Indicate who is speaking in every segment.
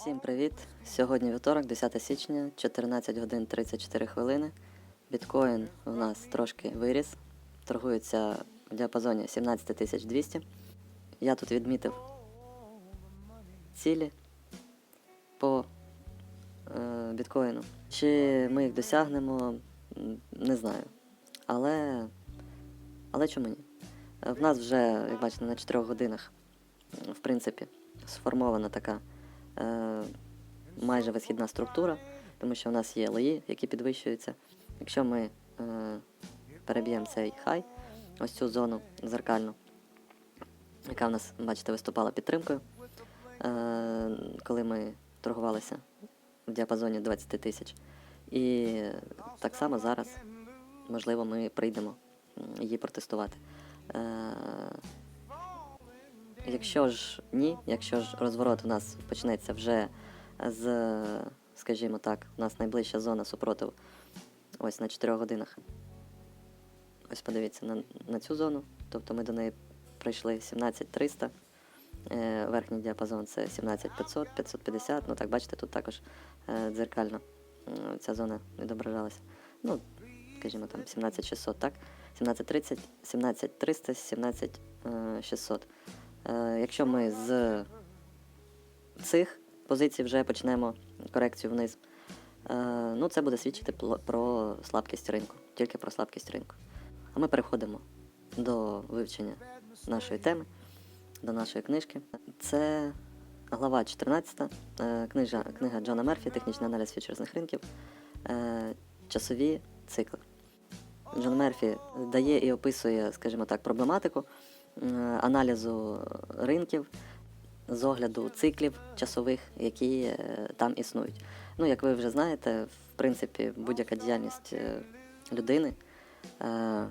Speaker 1: Всім привіт! Сьогодні вівторок, 10 січня, 14 годин 34 хвилини. Біткоін у нас трошки виріс, торгується в діапазоні 17 200. Я тут відмітив цілі по е, біткоїну. Чи ми їх досягнемо, не знаю. Але, але чому ні? В нас вже, як бачите, на 4 годинах, в принципі, сформована така е, майже висхідна структура, тому що в нас є лої, які підвищуються. Якщо ми е, переб'ємо цей хай, ось цю зону зеркальну, яка в нас, бачите, виступала підтримкою, е, коли ми торгувалися в діапазоні 20 тисяч. І так само зараз, можливо, ми прийдемо її протестувати. Якщо ж ні, якщо ж розворот у нас почнеться вже з, скажімо так, у нас найближча зона супротиву ось на 4 годинах. Ось подивіться на, на цю зону. Тобто ми до неї прийшли 17300. Е, верхній діапазон це 17500, 550. Ну так, бачите, тут також е, дзеркально м, ця зона відображалася. Ну, скажімо там, 17600, так? 1730, 17300, 17600. Е, Якщо ми з цих позицій вже почнемо корекцію вниз, е, ну це буде свідчити про слабкість ринку, тільки про слабкість ринку. А ми переходимо до вивчення нашої теми, до нашої книжки. Це глава 14, е, книжа, книга Джона Мерфі, технічний аналіз фьючерсних ринків, часові цикли. Джон Мерфі дає і описує, скажімо так, проблематику аналізу ринків з огляду циклів часових, які е, там існують. Ну, як ви вже знаєте, в принципі, будь-яка діяльність е, людини е,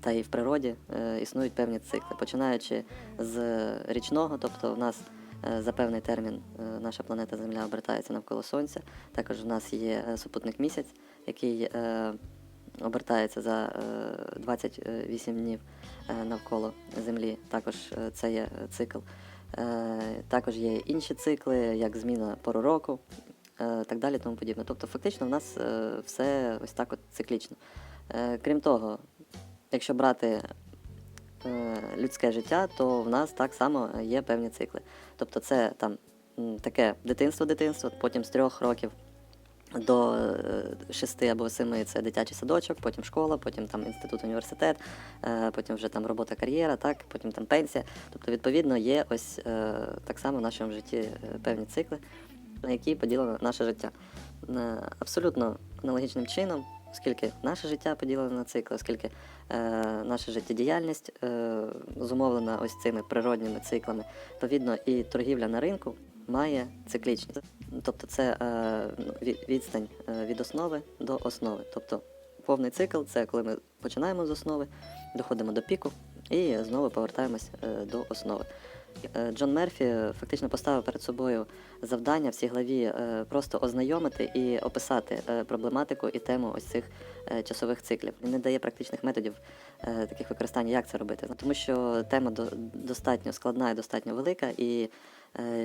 Speaker 1: та і в природі е, існують певні цикли, починаючи з річного, тобто в нас е, за певний термін е, наша планета Земля обертається навколо Сонця. Також в нас є е, супутник місяць, який е, обертається за е, 28 днів е, навколо Землі. Також е, це є е, цикл. Е, Також є інші цикли, як зміна пору року, е, так далі, тому подібне. Тобто, фактично, в нас е, все ось так от циклічно. Е, Крім того, якщо брати е, людське життя, то в нас так само є певні цикли. Тобто, це там таке дитинство-дитинство, потім з трьох років до е, шести або семи це дитячий садочок, потім школа, потім там інститут, університет, е, потім вже там робота, кар'єра, так, потім там пенсія. Тобто, відповідно, є ось е, так само в нашому житті певні цикли, на які поділено наше життя. Абсолютно аналогічним чином, оскільки наше життя поділене на цикли, оскільки наша життєдіяльність зумовлена ось цими природніми циклами, відповідно, і торгівля на ринку має циклічність. Тобто це е, відстань е, від основи до основи. Тобто повний цикл це коли ми починаємо з основи, доходимо до піку і знову повертаємось е, до основи. Джон Мерфі фактично поставив перед собою завдання в цій главі просто ознайомити і описати проблематику і тему ось цих часових циклів. Він не дає практичних методів таких використань, як це робити, тому що тема до- достатньо складна і достатньо велика, і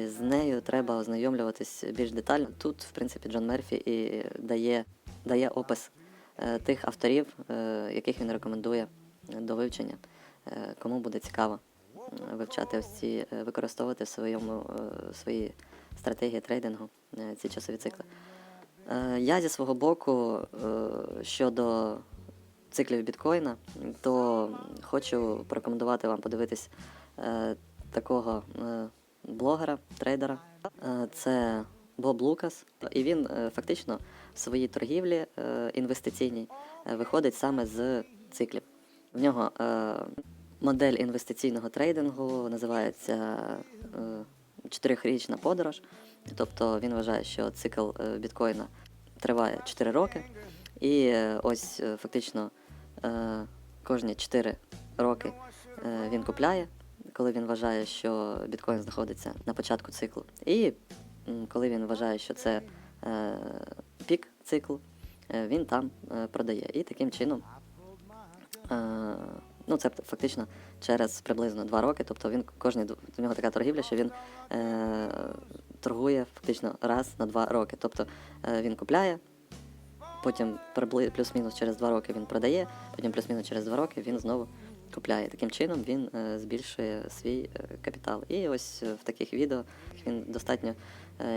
Speaker 1: з нею треба ознайомлюватись більш детально. Тут, в принципі, Джон Мерфі і дає, дає опис е, тих авторів, е, яких він рекомендує до вивчення, е, кому буде цікаво е, вивчати ось ці, е, використовувати в своєму е, свої стратегії трейдингу е, ці часові цикли. Е, Я зі свого боку е, щодо циклів біткоїна, то хочу порекомендувати вам подивитись е, такого е, блогера, трейдера. Е, Це Боб Лукас, і він е, фактично в своїй торгівлі е, інвестиційній виходить саме з циклів. В нього модель інвестиційного трейдингу називається чотирирічна подорож. Тобто він вважає, що цикл біткоїна триває 4 роки, і ось фактично кожні 4 роки він купляє, коли він вважає, що біткоін знаходиться на початку циклу. І коли він вважає, що це е, пік циклу, е, він там е, продає. І таким чином Е, Ну, це фактично через приблизно два роки. Тобто він кожний д- у нього така торгівля, що він е, торгує фактично раз на два роки. Тобто е, він купляє, потім плюс-мінус через два роки він продає, потім плюс-мінус через два роки він знову купляє. Таким чином він е, збільшує свій е, капітал. І ось е, в таких відео він достатньо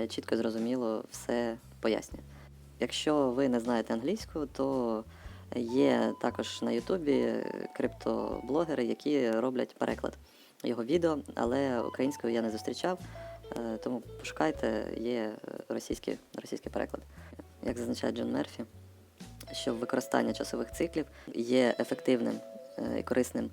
Speaker 1: чітко зрозуміло все пояснює. Якщо ви не знаєте англійську, то є також на Ютубі криптоблогери, які роблять переклад його відео, але українською я не зустрічав, тому пошукайте, є російський, російський переклад. Як зазначає Джон Мерфі, що використання часових циклів є ефективним і корисним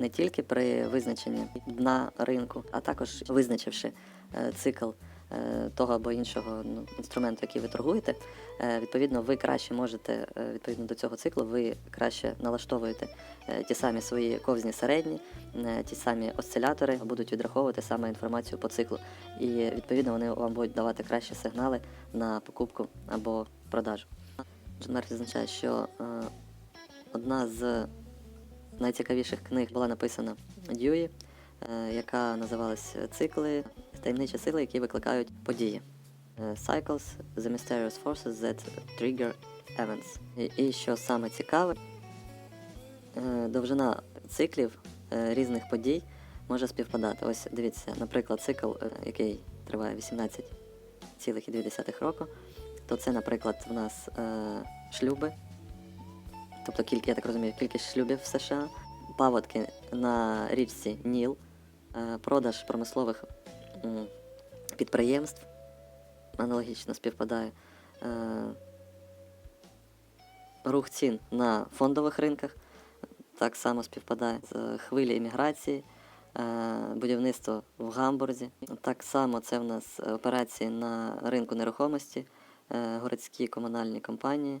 Speaker 1: не тільки при визначенні дна ринку, а також визначивши е, цикл е, того або іншого ну, інструменту, який ви торгуєте, е, відповідно, ви краще можете е, відповідно до цього циклу, ви краще налаштовуєте е, ті самі свої ковзні середні, е, ті самі осцилятори будуть відраховувати саме інформацію по циклу. І відповідно вони вам будуть давати кращі сигнали на покупку або продажу. Джон Мерфі зазначає, що е, одна з найцікавіших книг була написана Дьюї, е, яка називалась Цикли, таємничі сили, які викликають події. Е, Cycles, The Mysterious Forces that Trigger Events. І, і що саме цікаве, е, довжина циклів різних подій може співпадати. Ось дивіться, наприклад, цикл, який триває 18,2 року, то це, наприклад, в нас шлюби, тобто кількість, я так розумію, кількість шлюбів в США, паводки на річці Ніл, е, продаж промислових підприємств аналогічно співпадає. Е, рух цін на фондових ринках так само співпадає з хвилі імміграції, е, будівництво в Гамбурзі. Так само це в нас операції на ринку нерухомості, городські комунальні компанії,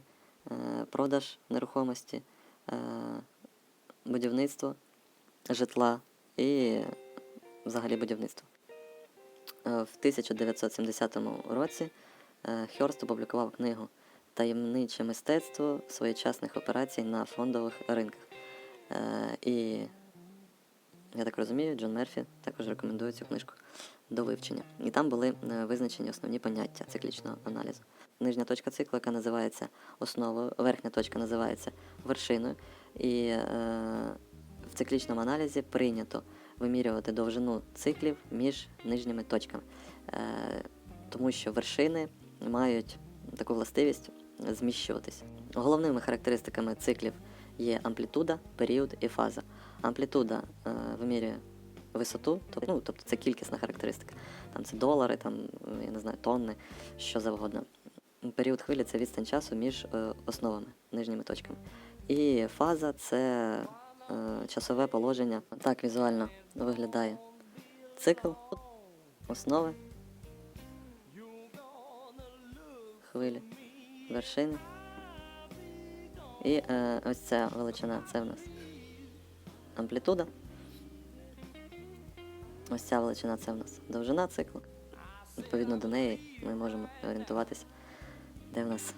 Speaker 1: продаж нерухомості, е, будівництво житла і взагалі будівництво. Е, В 1970 році е, Хьорст опублікував книгу Таємниче мистецтво своєчасних операцій на фондових ринках. Е, І я так розумію, Джон Мерфі також рекомендує цю книжку до вивчення. І там були е, визначені основні поняття циклічного аналізу. Нижня точка циклу, яка називається основою, верхня точка називається вершиною. І е, в циклічному аналізі прийнято вимірювати довжину циклів між нижніми точками, е, тому що вершини мають таку властивість зміщуватись. Головними характеристиками циклів є амплітуда, період і фаза. Амплітуда е, вимірює висоту, тобто, ну, тобто це кількісна характеристика. Там це долари, там, я не знаю, тонни, що завгодно. Період хвилі це відстань часу між е, основами, нижніми точками. І фаза це е, часове положення. Так візуально виглядає цикл, основи, хвилі, вершини. І е, ось ця величина, це в нас амплітуда. Ось ця величина це в нас довжина циклу. Відповідно до неї ми можемо орієнтуватися, де в нас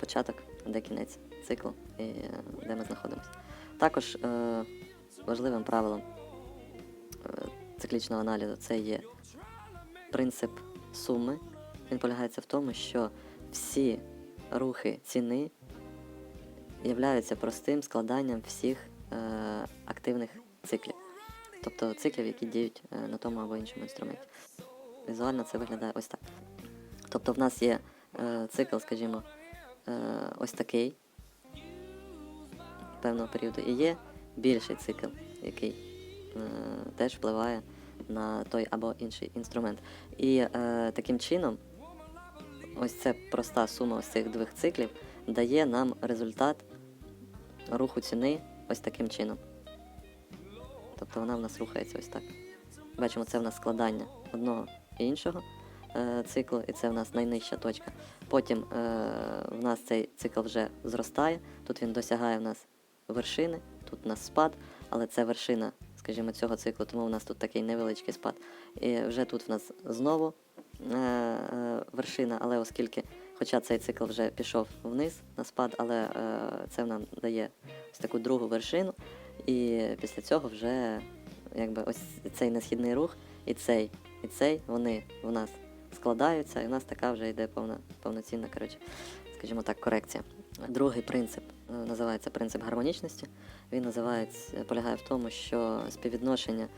Speaker 1: початок, де кінець циклу і де ми знаходимося. Також е, важливим правилом е, циклічного аналізу це є принцип суми. Він полягається в тому, що всі рухи ціни являються простим складанням всіх е, активних циклів, тобто циклів, які діють е, на тому або іншому інструменті. Візуально це виглядає ось так. Тобто в нас є цикл, скажімо, е, ось такий певного періоду, і є більший цикл, який е, теж впливає на той або інший інструмент. І е, таким чином, ось ця проста сума ось цих двох циклів дає нам результат руху ціни ось таким чином. Тобто вона в нас рухається ось так. Бачимо, це в нас складання одного і іншого е, циклу, і це в нас найнижча точка. Потім е, в нас цей цикл вже зростає, тут він досягає в нас вершини, тут у нас спад, але це вершина, скажімо, цього циклу, тому у нас тут такий невеличкий спад. І вже тут в нас знову е, е, вершина, але оскільки, хоча цей цикл вже пішов вниз на спад, але е, це нам дає ось таку другу вершину, і після цього вже якби ось цей несхідний рух і цей і цей, вони в нас складаються, і в нас така вже йде повна, повноцінна, коротше, скажімо так, корекція. Другий принцип е, називається принцип гармонічності. Він називається, полягає в тому, що співвідношення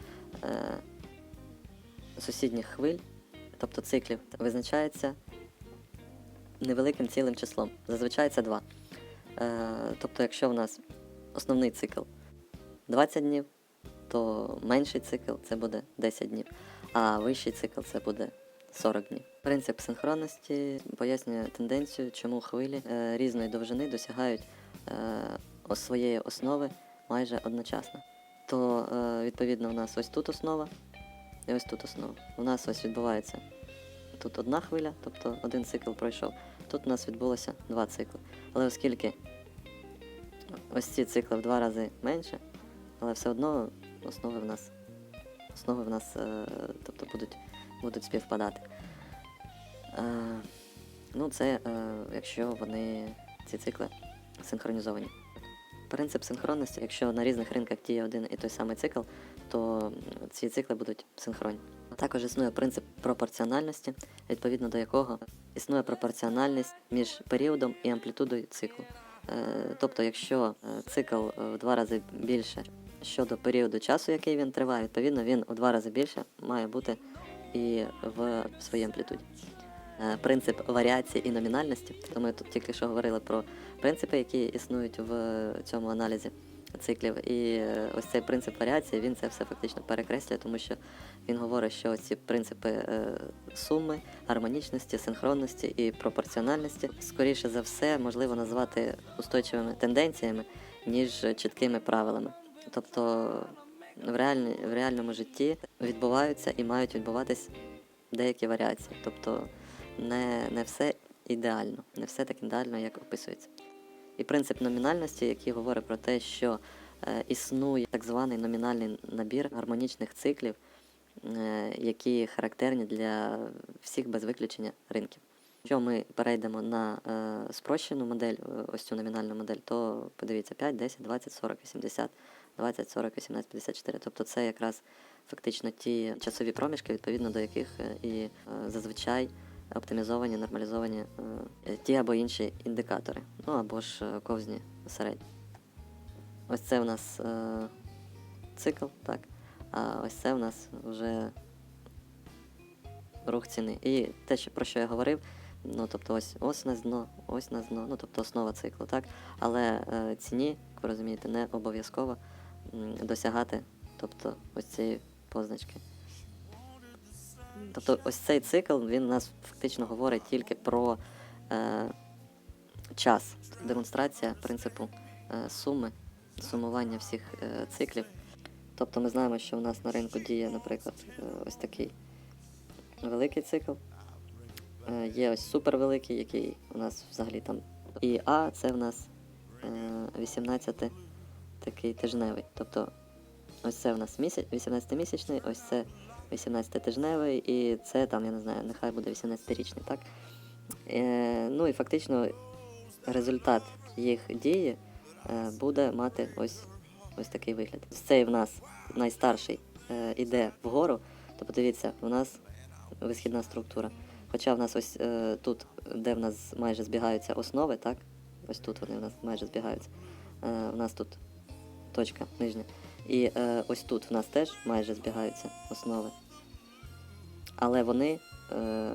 Speaker 1: е, сусідніх хвиль, тобто циклів, визначається невеликим цілим числом. Зазвичай це два. Е, тобто, якщо в нас основний цикл 20 днів, то менший цикл це буде 10 днів, а вищий цикл це буде 40 днів. Принцип синхронності пояснює тенденцію, чому хвилі е, різної довжини досягають е, своєї основи майже одночасно. То е, відповідно у нас ось тут основа і ось тут основа. У нас ось відбувається тут одна хвиля, тобто один цикл пройшов. Тут у нас відбулося два цикли. Але оскільки ось ці цикли в два рази менше, але все одно основи в нас, основи в нас тобто будуть, будуть співпадати. Е, ну, це е, якщо вони ці цикли синхронізовані. Принцип синхронності, якщо на різних ринках діє один і той самий цикл, то ці цикли будуть синхронні. Також існує принцип пропорціональності, відповідно до якого існує пропорціональність між періодом і амплітудою циклу. Е, Тобто, якщо е, цикл е, в два рази більше щодо періоду часу, який він триває, відповідно він у два рази більше має бути і в своїй амплітуді. Е, Принцип варіації і номінальності. То ми тут тільки що говорили про принципи, які існують в цьому аналізі циклів. І е, ось цей принцип варіації він це все фактично перекреслює, тому що він говорить, що ці принципи е, суми, гармонічності, синхронності і пропорціональності скоріше за все можливо назвати устойчивими тенденціями, ніж чіткими правилами. Тобто в, реальні, в реальному житті відбуваються і мають відбуватись деякі варіації. Тобто не, не все ідеально, не все так ідеально, як описується. І принцип номінальності, який говорить про те, що е, існує так званий номінальний набір гармонічних циклів, е, які характерні для всіх без виключення ринків. Якщо ми перейдемо на е, спрощену модель, е, ось цю номінальну модель, то подивіться 5, 10, 20, 40, 80, 20, 40, 18, 54. Тобто це якраз фактично ті часові проміжки, відповідно до яких е, і е, зазвичай оптимізовані, нормалізовані е, ті або інші індикатори, ну або ж ковзні середні. Ось це у нас цикл, так. А ось це у нас вже рух ціни. І те, про що я говорив, ну тобто ось ось у нас дно, ось у нас дно, ну тобто основа циклу, так. Але е, ціні, як ви розумієте, не обов'язково досягати тобто, ось цієї позначки. Тобто ось цей цикл він нас фактично говорить тільки про е, час. Демонстрація принципу е, суми, сумування всіх е, циклів. Тобто ми знаємо, що у нас на ринку діє, наприклад, е, ось такий великий цикл. Е, є ось супервеликий, який у нас взагалі там. І А це в нас е, 18 такий тижневий. Тобто ось це в нас місяць, 18-місячний, ось це 18-тижневий, і це там, я не знаю, нехай буде 18-річний, так? Е, ну і фактично результат їх дії е, буде мати ось, ось такий вигляд. Цей в нас найстарший е, іде вгору, то подивіться, у нас висхідна структура. Хоча в нас ось е, тут, де в нас майже збігаються основи, так? Ось тут вони в нас майже збігаються. Е, у нас тут точка нижня. І е, ось тут в нас теж майже збігаються основи. Але вони е,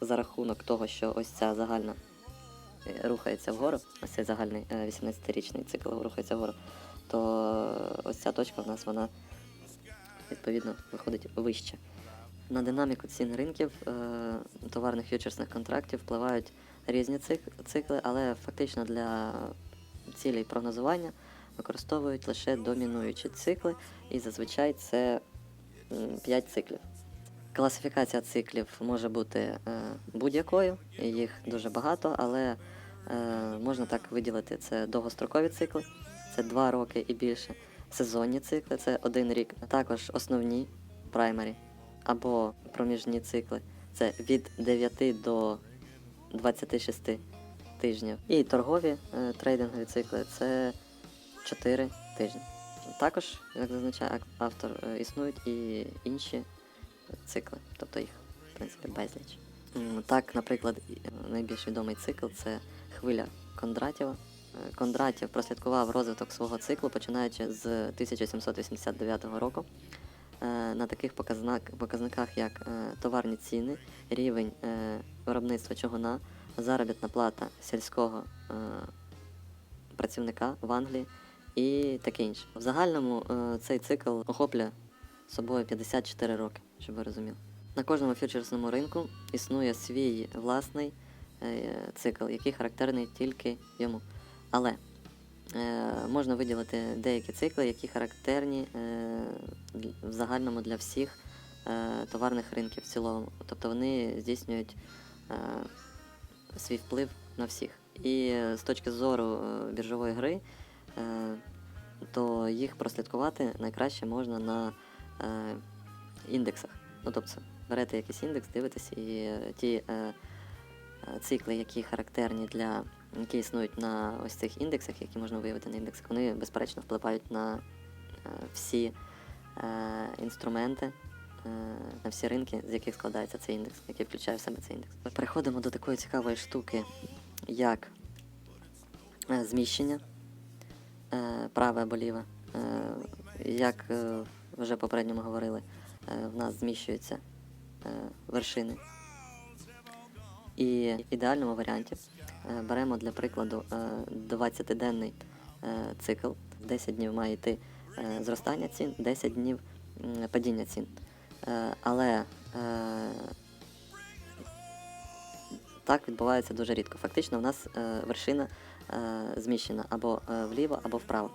Speaker 1: за рахунок того, що ось ця загальна е, рухається вгору, ось цей загальний е, 18-річний цикл рухається вгору, то ось ця точка в нас вона відповідно виходить вище. На динаміку цін ринків е, товарних фьючерсних контрактів впливають різні цикли, але фактично для цілей прогнозування використовують лише домінуючі цикли, і зазвичай це 5 циклів. Класифікація циклів може бути е, будь-якою, їх дуже багато, але е, можна так виділити: це довгострокові цикли, це 2 роки і більше, сезонні цикли це один рік, а також основні праймері або проміжні цикли це від 9 до 26 тижнів. І торгові е, трейдингові цикли це 4 тижні. Також, як зазначає автор, е, існують і інші цикли, тобто їх, в принципі, безліч. Так, наприклад, найбільш відомий цикл це хвиля Кондратєва. Е, Кондратєв прослідкував розвиток свого циклу, починаючи з 1789 року. Е, На таких показниках, як е, товарні ціни, рівень е, виробництва чогуна, заробітна плата сільського е, працівника в Англії і таке інше. В загальному е, цей цикл охоплює собою 54 роки, щоб ви розуміли. На кожному фьючерсному ринку існує свій власний е, цикл, який характерний тільки йому. Але е, можна виділити деякі цикли, які характерні в загальному для всіх товарних ринків в цілому. Тобто вони здійснюють свій вплив на всіх. І з точки зору біржової гри, то їх прослідкувати найкраще можна на е, індексах. Ну, тобто, берете якийсь індекс, дивитесь, і е, ті е, е, цикли, які характерні для які існують на ось цих індексах, які можна виявити на індексах, вони безперечно впливають на е, всі е, інструменти, е, на всі ринки, з яких складається цей індекс, який включає в себе цей індекс. Переходимо до такої цікавої штуки, як е, зміщення е, праве або ліве. Е, Як е, вже попередньо ми говорили, е, в нас зміщуються е, вершини. І в ідеальному варіанті е, беремо для прикладу е, 20-денний е, цикл. 10 днів має йти е, зростання цін, 10 днів падіння цін. Е, Але е, так відбувається дуже рідко. Фактично, в нас е, вершина е, зміщена або е, вліво, або вправо.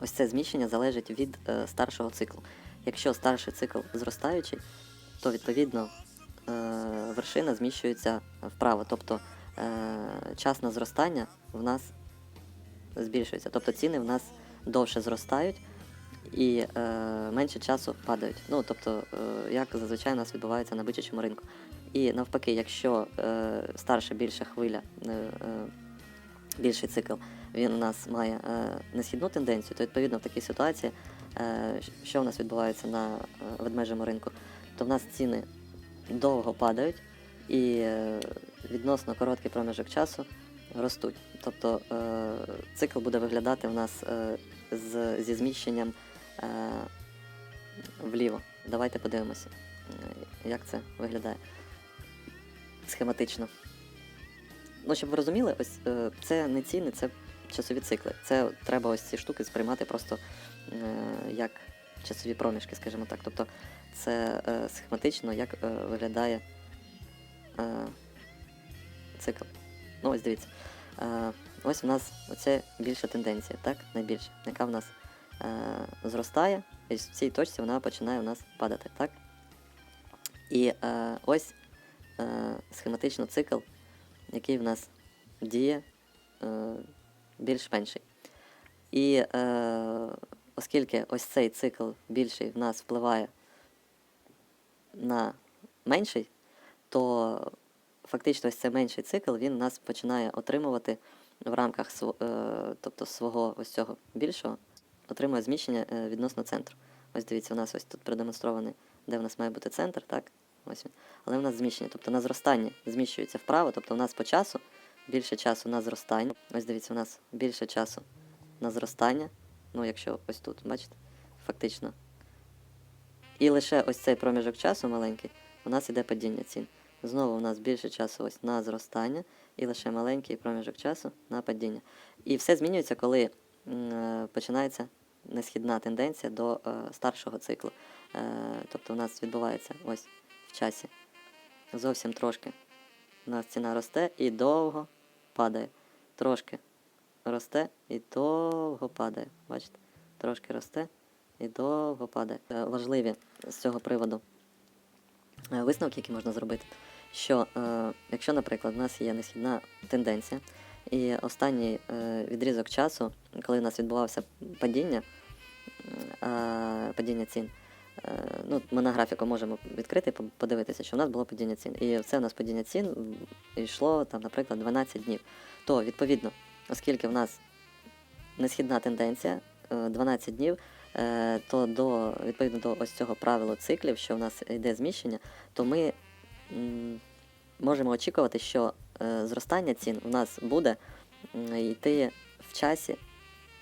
Speaker 1: Ось це зміщення залежить від е, старшого циклу. Якщо старший цикл зростаючий, то відповідно е, вершина зміщується вправо. Тобто е, час на зростання в нас збільшується. Тобто ціни в нас довше зростають і е, менше часу падають. Ну, тобто, е, як зазвичай у нас відбувається на бичачому ринку. І навпаки, якщо е, старша більша хвиля, е, е, більший цикл, він у нас має е, несхідну тенденцію, то відповідно в такій ситуації, е, що в нас відбувається на е, ведмежому ринку, то в нас ціни довго падають і відносно короткий проміжок часу ростуть. Тобто цикл буде виглядати в нас з, зі зміщенням вліво. Давайте подивимося, як це виглядає схематично. Ну, щоб ви розуміли, ось е, це не ціни, це часові цикли. Це треба ось ці штуки сприймати просто е, як часові проміжки, скажімо так. Тобто це е, схематично, як виглядає цикл. Ну, ось дивіться. Ось у нас оце більша тенденція, так? Найбільша, яка в нас зростає, і в цій точці вона починає у нас падати, так? І ось схематично цикл, який в нас діє е, більш менший. І е, оскільки ось цей цикл більший в нас впливає на менший, то фактично ось цей менший цикл він нас починає отримувати в рамках св- е, тобто свого ось цього більшого, отримує зміщення е, відносно центру. Ось дивіться, у нас ось тут продемонстрований, де в нас має бути центр, так? Ось він. Але у нас зміщення, тобто на зростання зміщується вправо, тобто у нас по часу більше часу на зростання. Ось дивіться, у нас більше часу на зростання. Ну, якщо ось тут, бачите, фактично. І лише ось цей проміжок часу маленький, у нас іде падіння цін. Знову у нас більше часу ось на зростання, і лише маленький проміжок часу на падіння. І все змінюється, коли е, починається несхідна тенденція до е, старшого циклу. Е, тобто у нас відбувається ось в часі зовсім трошки. У нас ціна росте і довго падає. Трошки росте і довго падає. Бачите? Трошки росте і довго падає. Е, Важливі з цього приводу е, висновки, які можна зробити. Що е, якщо, наприклад, у нас є несхідна тенденція, і останній відрізок часу, коли у нас відбувався падіння, падіння цін, ну, ми на графіку можемо відкрити і подивитися, що у нас було падіння цін. І це у нас падіння цін йшло, там, наприклад, 12 днів. То, відповідно, оскільки в нас несхідна тенденція, е, 12 днів, е, то до відповідно до ось цього правила циклів, що у нас йде зміщення, то ми можемо очікувати, що е, зростання цін у нас буде йти в часі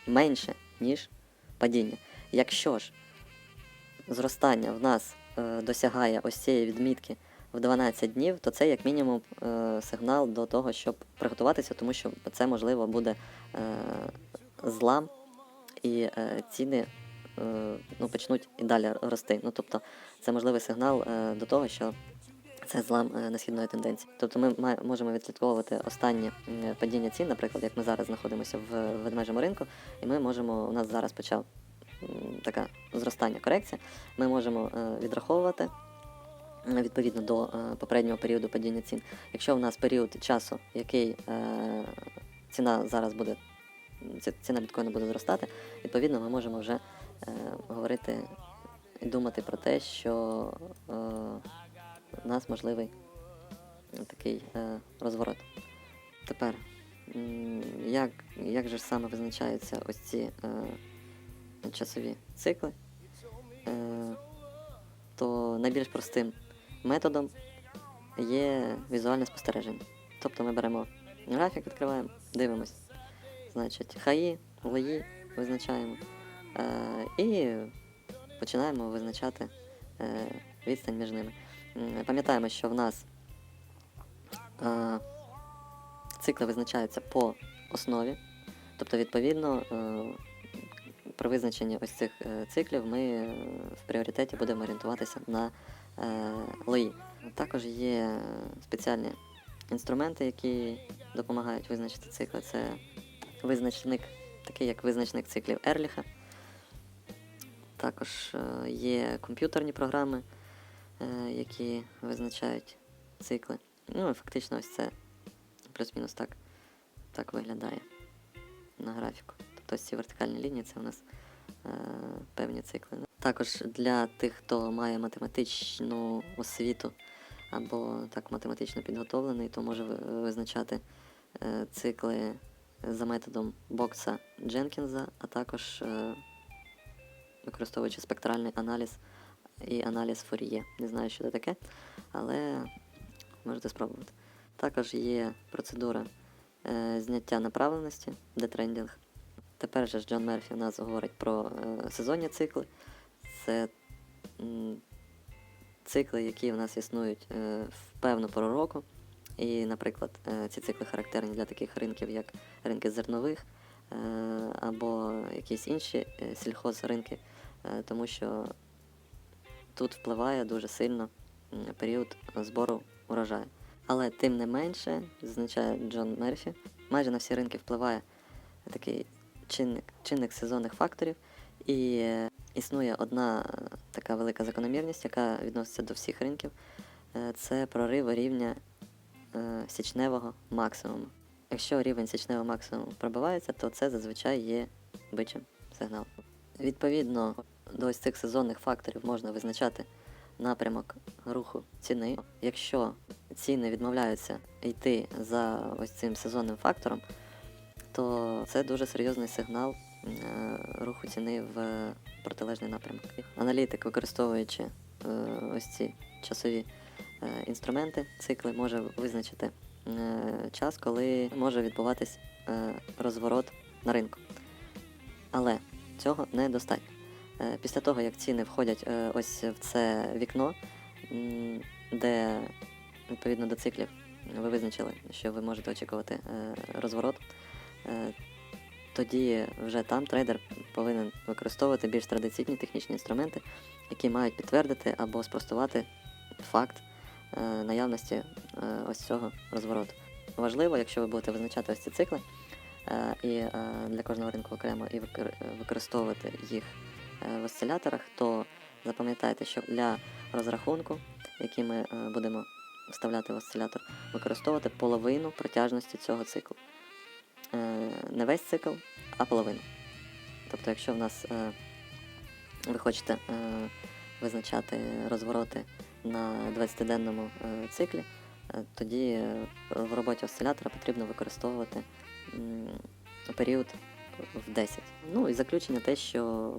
Speaker 1: менше, ніж падіння. Якщо ж зростання в нас е, досягає ось цієї відмітки в 12 днів, то це як мінімум е, сигнал до того, щоб приготуватися, тому що це можливо буде е, злам і ціни ну, почнуть і далі рости. Ну, тобто це можливий сигнал до того, що це злам е, несхідної тенденції. Тобто ми можемо відслідковувати останні падіння цін, наприклад, як ми зараз знаходимося в ведмежому ринку, і ми можемо, у нас зараз почав така зростання корекція, ми можемо е, відраховувати відповідно до е, попереднього періоду падіння цін. Якщо у нас період часу, який е, ціна зараз буде, ціна біткоїну буде зростати, відповідно ми можемо вже говорити і думати про те, що у нас можливий такий розворот. Тепер, як, як же саме визначаються ось ці часові цикли, е, то найбільш простим методом є візуальне спостереження. Тобто ми беремо графік, відкриваємо, дивимось. Значить, хаї, лої визначаємо. Е, і починаємо визначати е, відстань між ними. Пам'ятаємо, що в нас цикли визначаються по основі, тобто, відповідно, при визначенні ось цих е, циклів ми е, в пріоритеті будемо орієнтуватися на е, лої. Також є спеціальні інструменти, які допомагають визначити цикли. Це визначник, такий як визначник циклів Ерліха. Також є комп'ютерні програми, які визначають цикли. Ну фактично ось це плюс-мінус так, так виглядає на графіку. Тобто ці вертикальні лінії це у нас е, певні цикли. Також для тих, хто має математичну освіту або так математично підготовлений, то може визначати е, цикли за методом бокса Дженкінза, а також е, використовуючи спектральний аналіз і аналіз Фур'є. Не знаю, що це таке, але можете спробувати. Також є процедура е, зняття направленості, детрендінг. Тепер же ж Джон Мерфі у нас говорить про е, сезонні цикли. Це м, цикли, які у нас існують е, в певну пору року. І, наприклад, е, ці цикли характерні для таких ринків, як ринки зернових е, або якісь інші е, сільхозринки, е, тому що тут впливає дуже сильно період збору урожаю. Але тим не менше, зазначає Джон Мерфі, майже на всі ринки впливає такий чинник, чинник сезонних факторів, і е, існує одна така велика закономірність, яка відноситься до всіх ринків. Е, Це прорив рівня е, січневого максимуму. Якщо рівень січневого максимуму пробивається, то це зазвичай є бичим сигналом. Відповідно до ось цих сезонних факторів можна визначати напрямок руху ціни. Якщо ціни відмовляються йти за ось цим сезонним фактором, то це дуже серйозний сигнал е, руху ціни в протилежний напрямок. Аналітик, використовуючи е, ось ці часові е, інструменти, цикли, може визначити час, коли може відбуватись розворот на ринку. Але цього недостатньо. Після того, як ціни входять ось в це вікно, де відповідно до циклів ви визначили, що ви можете очікувати розворот, тоді вже там трейдер повинен використовувати більш традиційні технічні інструменти, які мають підтвердити або спростувати факт е, наявності е, ось цього розвороту. Важливо, якщо ви будете визначати ось ці цикли е, і е, для кожного ринку окремо і використовувати їх е, в осциляторах, то запам'ятайте, що для розрахунку, який ми е, будемо вставляти в осцилятор, використовувати половину протяжності цього циклу не весь цикл, а половину. Тобто, якщо в нас е, ви хочете е, визначати розвороти на 20-денному е, циклі, тоді в роботі осцилятора потрібно використовувати період в 10. Ну і заключення те, що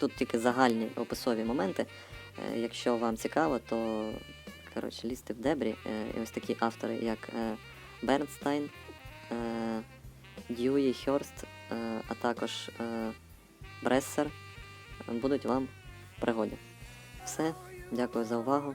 Speaker 1: тут тільки загальні описові моменти. Якщо вам цікаво, то коротше, лізти в дебрі. І ось такі автори, як Бернстайн. Дьюї, Хьорст, е, а також е, Брессер будуть вам в пригоді. Все, дякую за увагу.